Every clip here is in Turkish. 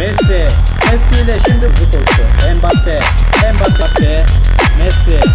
Messi. Messi ile şimdi hızlı koştu. Mbappe. Mbappe. Messi.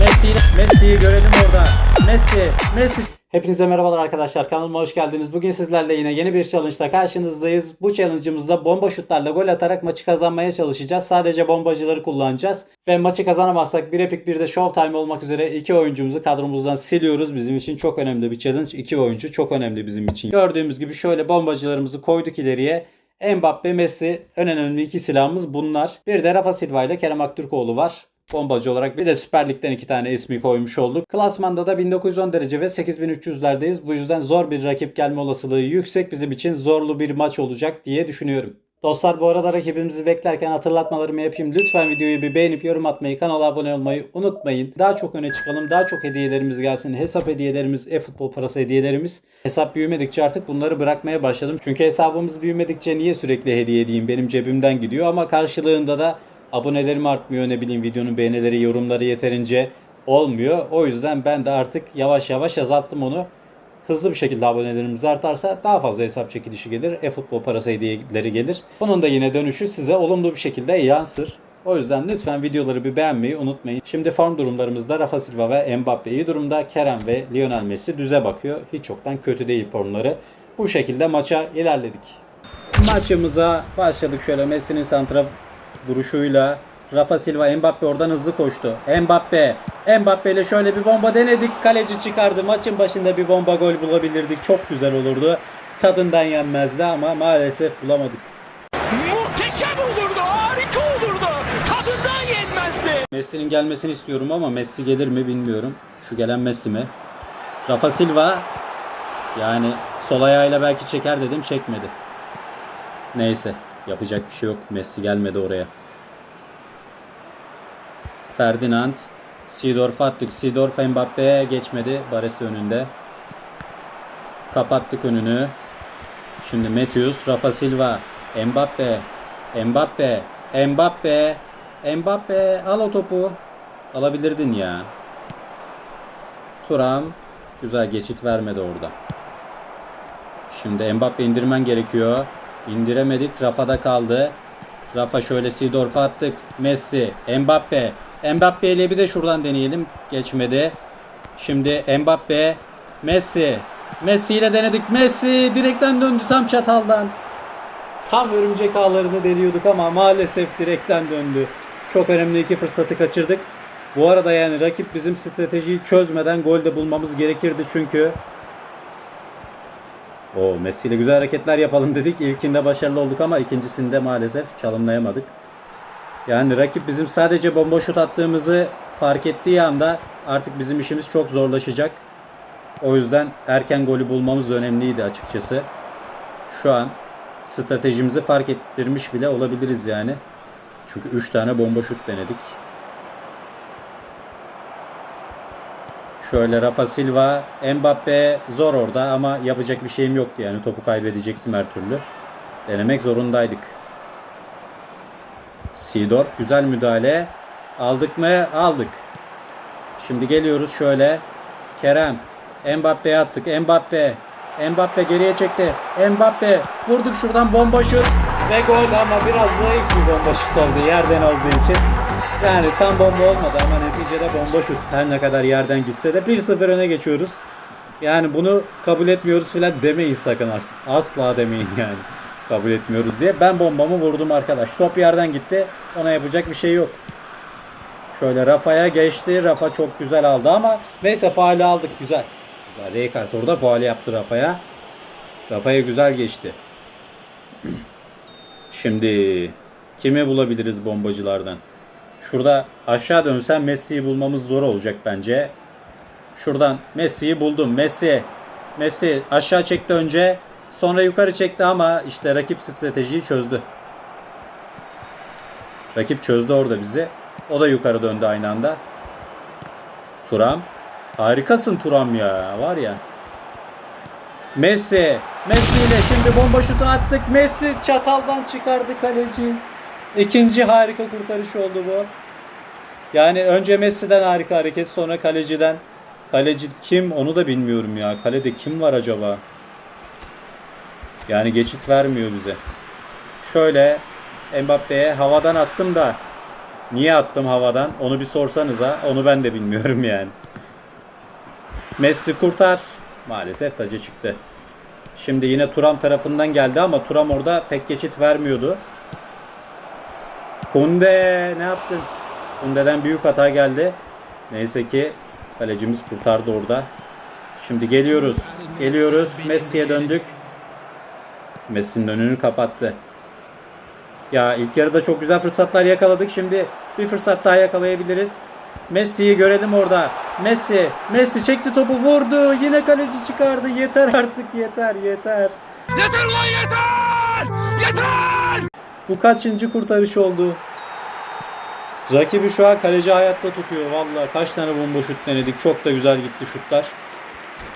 Messi ile Messi'yi görelim orada. Messi. Messi. Hepinize merhabalar arkadaşlar. Kanalıma hoş geldiniz. Bugün sizlerle yine yeni bir challenge'la karşınızdayız. Bu challenge'ımızda bomba şutlarla gol atarak maçı kazanmaya çalışacağız. Sadece bombacıları kullanacağız. Ve maçı kazanamazsak bir epik bir de showtime olmak üzere iki oyuncumuzu kadromuzdan siliyoruz. Bizim için çok önemli bir challenge. İki oyuncu çok önemli bizim için. Gördüğümüz gibi şöyle bombacılarımızı koyduk ileriye. Mbappe, Messi en önemli iki silahımız bunlar. Bir de Rafa Silva ile Kerem Aktürkoğlu var. Bombacı olarak bir de Süper Lig'den iki tane ismi koymuş olduk. Klasmanda da 1910 derece ve 8300'lerdeyiz. Bu yüzden zor bir rakip gelme olasılığı yüksek. Bizim için zorlu bir maç olacak diye düşünüyorum. Dostlar bu arada rakibimizi beklerken hatırlatmalarımı yapayım. Lütfen videoyu bir beğenip yorum atmayı, kanala abone olmayı unutmayın. Daha çok öne çıkalım, daha çok hediyelerimiz gelsin. Hesap hediyelerimiz, e-futbol parası hediyelerimiz. Hesap büyümedikçe artık bunları bırakmaya başladım. Çünkü hesabımız büyümedikçe niye sürekli hediye edeyim benim cebimden gidiyor ama karşılığında da abonelerim artmıyor ne bileyim videonun beğenileri, yorumları yeterince olmuyor. O yüzden ben de artık yavaş yavaş azalttım onu hızlı bir şekilde abonelerimiz artarsa daha fazla hesap çekilişi gelir. E-futbol parası hediyeleri gelir. Bunun da yine dönüşü size olumlu bir şekilde yansır. O yüzden lütfen videoları bir beğenmeyi unutmayın. Şimdi form durumlarımızda Rafa Silva ve Mbappe iyi durumda. Kerem ve Lionel Messi düze bakıyor. Hiç çoktan kötü değil formları. Bu şekilde maça ilerledik. Maçımıza başladık şöyle Messi'nin santra vuruşuyla. Rafa Silva Mbappe oradan hızlı koştu. Mbappe. Mbappe ile şöyle bir bomba denedik. Kaleci çıkardı. Maçın başında bir bomba gol bulabilirdik. Çok güzel olurdu. Tadından yenmezdi ama maalesef bulamadık. Muhteşem olurdu, harika olurdu. Tadından yenmezdi. Messi'nin gelmesini istiyorum ama Messi gelir mi bilmiyorum. Şu gelen Messi mi? Rafa Silva yani sol ayağıyla belki çeker dedim çekmedi. Neyse yapacak bir şey yok. Messi gelmedi oraya. Ferdinand Seedorf attık. Seedorf Mbappe'ye geçmedi. Baresi önünde. Kapattık önünü. Şimdi Matthews, Rafa Silva, Mbappe, Mbappe, Mbappe, Mbappe al o topu. Alabilirdin ya. Turam güzel geçit vermedi orada. Şimdi Mbappe indirmen gerekiyor. İndiremedik. Rafa'da kaldı. Rafa şöyle Seedorf'a attık. Messi, Mbappe. Mbappe ile bir de şuradan deneyelim. Geçmedi. Şimdi Mbappe, Messi. Messi ile denedik. Messi direkten döndü tam çataldan. Tam örümcek ağlarını deliyorduk ama maalesef direkten döndü. Çok önemli iki fırsatı kaçırdık. Bu arada yani rakip bizim stratejiyi çözmeden gol de bulmamız gerekirdi çünkü. O Messi ile güzel hareketler yapalım dedik. İlkinde başarılı olduk ama ikincisinde maalesef çalımlayamadık. Yani rakip bizim sadece bomba şut attığımızı fark ettiği anda artık bizim işimiz çok zorlaşacak. O yüzden erken golü bulmamız önemliydi açıkçası. Şu an stratejimizi fark ettirmiş bile olabiliriz yani. Çünkü 3 tane bomba şut denedik. Şöyle Rafa Silva, Mbappe zor orada ama yapacak bir şeyim yoktu yani topu kaybedecektim her türlü. Denemek zorundaydık. Seedorf güzel müdahale. Aldık mı? Aldık. Şimdi geliyoruz şöyle. Kerem. Mbappe'ye attık. Mbappe. Mbappe geriye çekti. Mbappe. Vurduk şuradan bomba şut. Ve gol ama biraz zayıf bir bomba şut oldu yerden olduğu için. Yani tam bomba olmadı ama neticede bomba şut. Her ne kadar yerden gitse de 1-0 öne geçiyoruz. Yani bunu kabul etmiyoruz filan demeyin sakın as- asla demeyin yani. Kabul etmiyoruz diye. Ben bombamı vurdum arkadaş. Top yerden gitti. Ona yapacak bir şey yok. Şöyle Rafa'ya geçti. Rafa çok güzel aldı ama neyse faali aldık güzel. Güzel. Raykart orada faali yaptı Rafa'ya. Rafa'ya güzel geçti. Şimdi kimi bulabiliriz bombacılardan? Şurada aşağı dönsem Messi'yi bulmamız zor olacak bence. Şuradan Messi'yi buldum. Messi. Messi aşağı çekti önce. Sonra yukarı çekti ama işte rakip stratejiyi çözdü. Rakip çözdü orada bizi. O da yukarı döndü aynı anda. Turam. Harikasın Turam ya. Var ya. Messi. Messi ile şimdi bomba şutu attık. Messi çataldan çıkardı kaleci. İkinci harika kurtarış oldu bu. Yani önce Messi'den harika hareket sonra kaleciden. Kaleci kim onu da bilmiyorum ya. Kalede kim var acaba? Yani geçit vermiyor bize. Şöyle Mbappe'ye havadan attım da niye attım havadan onu bir sorsanız ha onu ben de bilmiyorum yani. Messi kurtar. Maalesef tacı çıktı. Şimdi yine Turam tarafından geldi ama Turam orada pek geçit vermiyordu. Kunde ne yaptın? Kunde'den büyük hata geldi. Neyse ki kalecimiz kurtardı orada. Şimdi geliyoruz. Geliyoruz. Messi'ye döndük. Messi'nin önünü kapattı. Ya ilk yarıda çok güzel fırsatlar yakaladık. Şimdi bir fırsat daha yakalayabiliriz. Messi'yi görelim orada. Messi, Messi çekti topu vurdu. Yine kaleci çıkardı. Yeter artık yeter yeter. Yeter lan yeter! Yeter! Bu kaçıncı kurtarış oldu? Rakibi şu an kaleci hayatta tutuyor. Valla kaç tane bomba şut denedik. Çok da güzel gitti şutlar.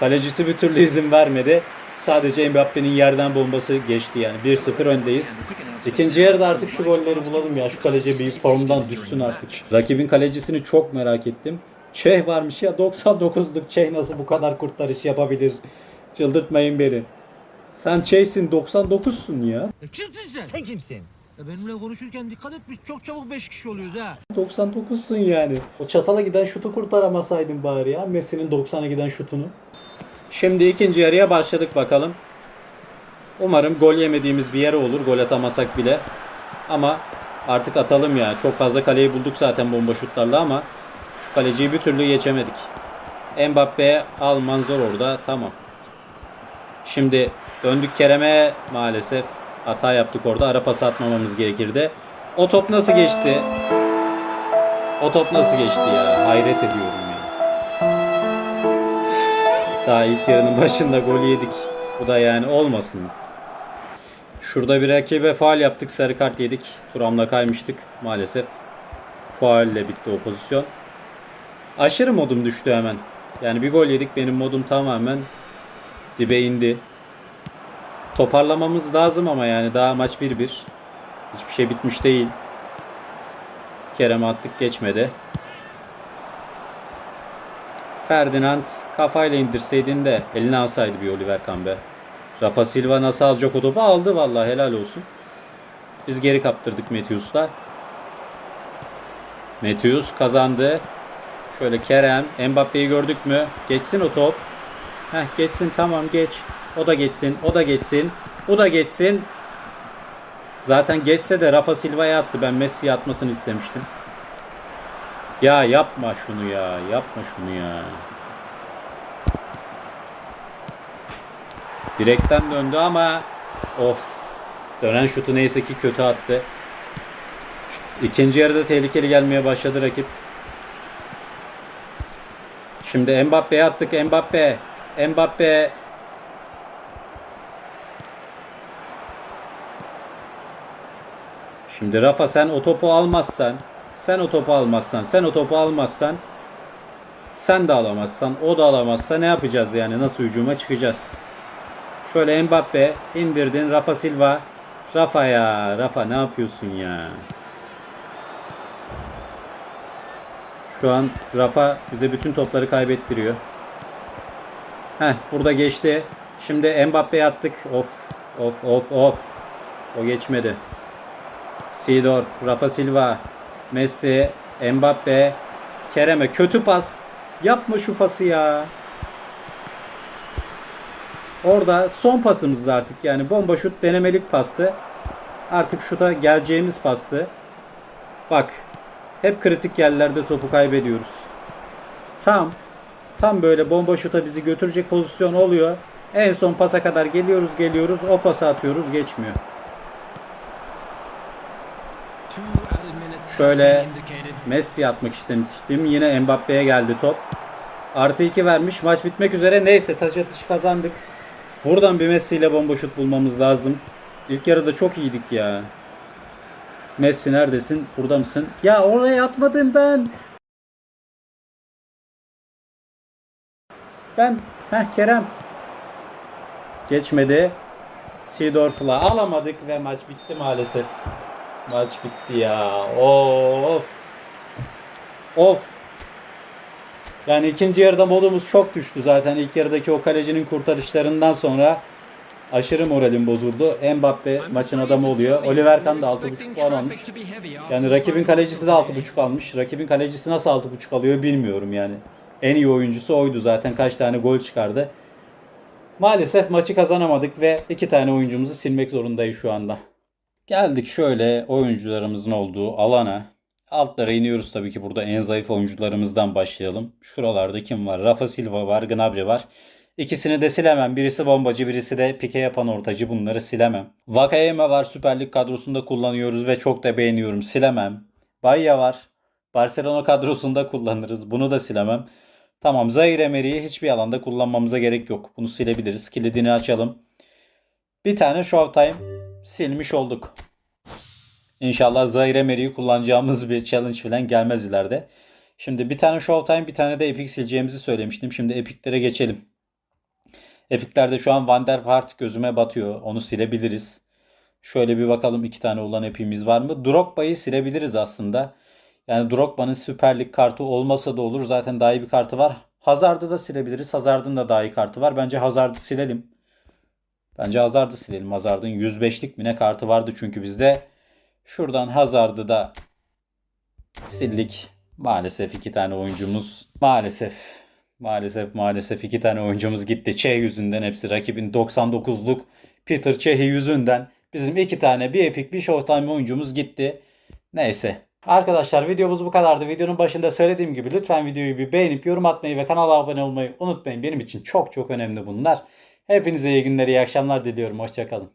Kalecisi bir türlü izin vermedi. Sadece Mbappe'nin yerden bombası geçti yani. 1-0 öndeyiz. İkinci yarıda artık şu golleri bulalım ya. Şu kaleci bir formdan düşsün artık. Rakibin kalecisini çok merak ettim. Çeh varmış ya 99'luk Çeh nasıl bu kadar kurtarış yapabilir? Çıldırtmayın beni. Sen Çeh'sin 99'sun ya. Kimsin sen? Sen kimsin? Ya benimle konuşurken dikkat et biz çok çabuk 5 kişi oluyoruz ha. 99'sun yani. O çatala giden şutu kurtaramasaydın bari ya. Messi'nin 90'a giden şutunu. Şimdi ikinci yarıya başladık bakalım. Umarım gol yemediğimiz bir yere olur. Gol atamasak bile. Ama artık atalım ya. Çok fazla kaleyi bulduk zaten bomba şutlarla ama şu kaleciyi bir türlü geçemedik. Mbappe'ye alman zor orada. Tamam. Şimdi döndük Kerem'e maalesef hata yaptık orada. Ara pası atmamamız gerekirdi. O top nasıl geçti? O top nasıl geçti ya? Hayret ediyorum ya. Daha ilk yarının başında gol yedik. Bu da yani olmasın. Şurada bir rakibe faal yaptık. Sarı kart yedik. Turam'la kaymıştık maalesef. Faulle bitti o pozisyon. Aşırı modum düştü hemen. Yani bir gol yedik. Benim modum tamamen dibe indi. Toparlamamız lazım ama yani daha maç 1-1. Hiçbir şey bitmiş değil. Kerem'e attık geçmedi. Ferdinand kafayla indirseydin de eline alsaydı bir Oliver Kahn be. Rafa Silva nasıl alacak o topu? Aldı vallahi helal olsun. Biz geri kaptırdık Matthews'la. Matthews kazandı. Şöyle Kerem, Mbappe'yi gördük mü? Geçsin o top. Heh geçsin tamam geç. O da geçsin, o da geçsin. Bu da geçsin. Zaten geçse de Rafa Silva'ya attı. Ben Messi'ye atmasını istemiştim. Ya yapma şunu ya. Yapma şunu ya. Direkten döndü ama of. Dönen şutu neyse ki kötü attı. İkinci yarıda tehlikeli gelmeye başladı rakip. Şimdi Mbappe'ye attık. Mbappe. Mbappe. Şimdi Rafa sen o topu almazsan, sen o topu almazsan, sen o topu almazsan, sen de alamazsan, o da alamazsa ne yapacağız yani? Nasıl hücuma çıkacağız? Şöyle Mbappe indirdin. Rafa Silva. Rafa ya. Rafa ne yapıyorsun ya? Şu an Rafa bize bütün topları kaybettiriyor. Heh burada geçti. Şimdi Mbappe'ye attık. Of of of of. O geçmedi. Seedorf, Rafa Silva, Messi, Mbappe, Kerem'e kötü pas. Yapma şu pası ya. Orada son pasımızdı artık yani bomba şut denemelik pastı. Artık şuta geleceğimiz pastı. Bak hep kritik yerlerde topu kaybediyoruz. Tam tam böyle bomba şuta bizi götürecek pozisyon oluyor. En son pasa kadar geliyoruz geliyoruz o pası atıyoruz geçmiyor. Şöyle Messi atmak istemiştim. Yine Mbappe'ye geldi top. Artı 2 vermiş. Maç bitmek üzere. Neyse taç atışı kazandık. Buradan bir Messi ile bomba şut bulmamız lazım. İlk yarıda çok iyiydik ya. Messi neredesin? Burada mısın? Ya oraya atmadım ben. Ben. Heh Kerem. Geçmedi. Seedorf'la alamadık ve maç bitti maalesef. Maç bitti ya. Of. Of. Yani ikinci yarıda modumuz çok düştü zaten. İlk yarıdaki o kalecinin kurtarışlarından sonra Aşırı moralim bozuldu. Mbappe maçın adamı oluyor. Oliver Kahn da 6.5 puan almış. Yani rakibin kalecisi de 6.5 almış. Rakibin kalecisi nasıl 6.5 alıyor bilmiyorum yani. En iyi oyuncusu oydu zaten. Kaç tane gol çıkardı. Maalesef maçı kazanamadık ve iki tane oyuncumuzu silmek zorundayız şu anda. Geldik şöyle oyuncularımızın olduğu alana. Altlara iniyoruz tabii ki burada en zayıf oyuncularımızdan başlayalım. Şuralarda kim var? Rafa Silva var, Gnabry var. İkisini de silemem. Birisi bombacı, birisi de pike yapan ortacı. Bunları silemem. Vakayeme var. Süper Lig kadrosunda kullanıyoruz ve çok da beğeniyorum. Silemem. Bayya var. Barcelona kadrosunda kullanırız. Bunu da silemem. Tamam Zaire Emery'i hiçbir alanda kullanmamıza gerek yok. Bunu silebiliriz. Kilidini açalım. Bir tane Showtime silmiş olduk. İnşallah Zaire Emery'i kullanacağımız bir challenge falan gelmez ileride. Şimdi bir tane Showtime bir tane de Epic sileceğimizi söylemiştim. Şimdi Epic'lere geçelim. Epic'lerde şu an Van der Vaart gözüme batıyor. Onu silebiliriz. Şöyle bir bakalım iki tane olan epimiz var mı? Drogba'yı silebiliriz aslında. Yani Drogba'nın Süper Lig kartı olmasa da olur. Zaten daha iyi bir kartı var. Hazard'ı da silebiliriz. Hazard'ın da daha iyi kartı var. Bence Hazard'ı silelim. Bence Hazard'ı silelim. Hazard'ın 105'lik mi ne kartı vardı çünkü bizde. Şuradan Hazard'ı da sildik. Maalesef iki tane oyuncumuz. Maalesef. Maalesef maalesef iki tane oyuncumuz gitti. Çeh yüzünden hepsi rakibin 99'luk Peter Çeh'i yüzünden. Bizim iki tane bir Epic bir Showtime oyuncumuz gitti. Neyse. Arkadaşlar videomuz bu kadardı. Videonun başında söylediğim gibi lütfen videoyu bir beğenip yorum atmayı ve kanala abone olmayı unutmayın. Benim için çok çok önemli bunlar. Hepinize iyi günler, iyi akşamlar diliyorum. Hoşçakalın.